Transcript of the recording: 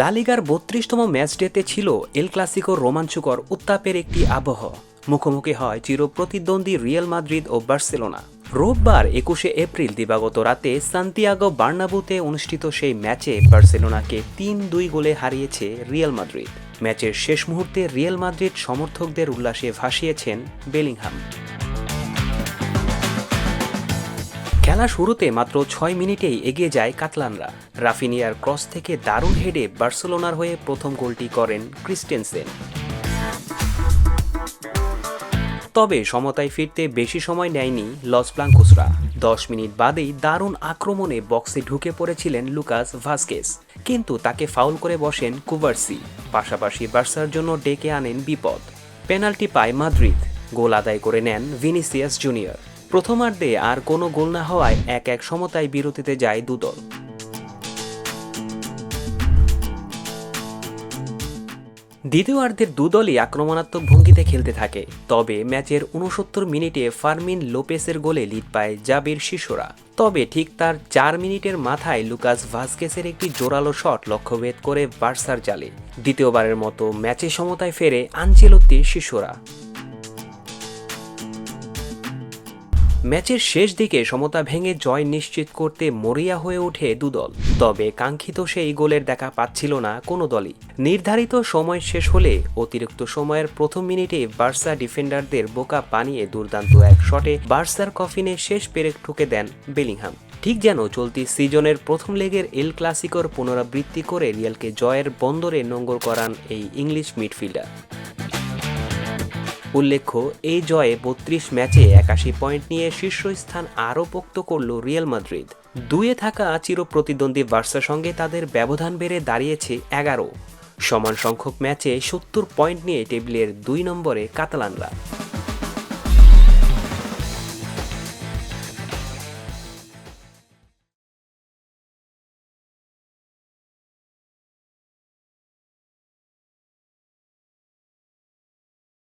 লালিগার বত্রিশতম match ডেতে ছিল El Clasico রোমাঞ্চকর উত্তাপের একটি আবহ। মুখোমুখি হয় চিরপ্রতিদ্বন্দ্বী রিয়েল মাদ্রিদ ও বার্সেলোনা। রোববার একুশে এপ্রিল দিবাগত রাতে সান্তিয়াগো বার্নাবুতে অনুষ্ঠিত সেই ম্যাচে বার্সেলোনাকে তিন দুই গোলে হারিয়েছে রিয়েল মাদ্রিদ। ম্যাচের শেষ মুহূর্তে রিয়েল মাদ্রিদ সমর্থকদের উল্লাসে ভাসিয়েছেন বেলিংহাম। খেলা শুরুতে মাত্র ছয় মিনিটেই এগিয়ে যায় কাতলানরা। রাফিনিয়ার ক্রস থেকে দারুণ হেডে বার্সেলোনার হয়ে প্রথম গোলটি করেন ক্রিস্টেনসেন। তবে সমতায় ফিরতে বেশি সময় নেয়নি লস ব্লাঙ্কুসরা। দশ মিনিট বাদেই দারুণ আক্রমণে বক্সে ঢুকে পড়েছিলেন লুকাস ভাস্কেস। কিন্তু তাকে ফাউল করে বসেন কুভার্সি। পাশাপাশি বার্সার জন্য ডেকে আনেন বিপদ। পেনাল্টি পায় মাদ্রিদ। গোল আদায় করে নেন ভিনিসিয়াস জুনিয়র। প্রথমার্ধে আর কোনো গোল না হওয়ায় এক এক সমতায় বিরতিতে যায় দুদল দ্বিতীয়ার্ধের দুদলই আক্রমণাত্মক ভঙ্গিতে খেলতে থাকে, তবে ম্যাচের উনসত্তর মিনিটে ফার্মিন লোপেসের গোলে লিড পায় জাবির শিশুরা। তবে ঠিক তার চার মিনিটের মাথায় লুকাস ভাস্কেসের একটি জোরালো শট লক্ষ্যভেদ করে বার্সার জালে। দ্বিতীয়বারের মতো ম্যাচে সমতায় ফেরে আনচেলত্তির শিশোরা। ম্যাচের শেষ দিকে সমতা ভেঙে জয় নিশ্চিত করতে মরিয়া হয়ে ওঠে দুদল। তবে কাঙ্ক্ষিত সেই গোলের দেখা পাচ্ছিল না কোনো দলই। নির্ধারিত সময় শেষ হলে অতিরিক্ত সময়ের প্রথম মিনিটে বার্সা ডিফেন্ডারদের বোকা পানিয়ে দুর্দান্ত এক শটে বার্সার কফিনে শেষ পেরেক ঠুকে দেন বেলিংহাম। ঠিক যেন চলতি সিজনের প্রথম লেগের এল ক্লাসিকোর পুনরাবৃত্তি করে রিয়ালকে জয়ের বন্দরে নোঙ্গর করান এই ইংলিশ মিডফিল্ডার। উল্লেখ্য, এই জয়ে বত্রিশ ম্যাচে একাশি পয়েন্ট নিয়ে শীর্ষস্থান আরও পোক্ত করল রিয়াল মাদ্রিদ। দুয়ে থাকা চির প্রতিদ্বন্দ্বী বার্সার সঙ্গে তাদের ব্যবধান বেড়ে দাঁড়িয়েছে এগারো। সমান সংখ্যক ম্যাচে সত্তর পয়েন্ট নিয়ে টেবিলের দুই নম্বরে কাতালানরা।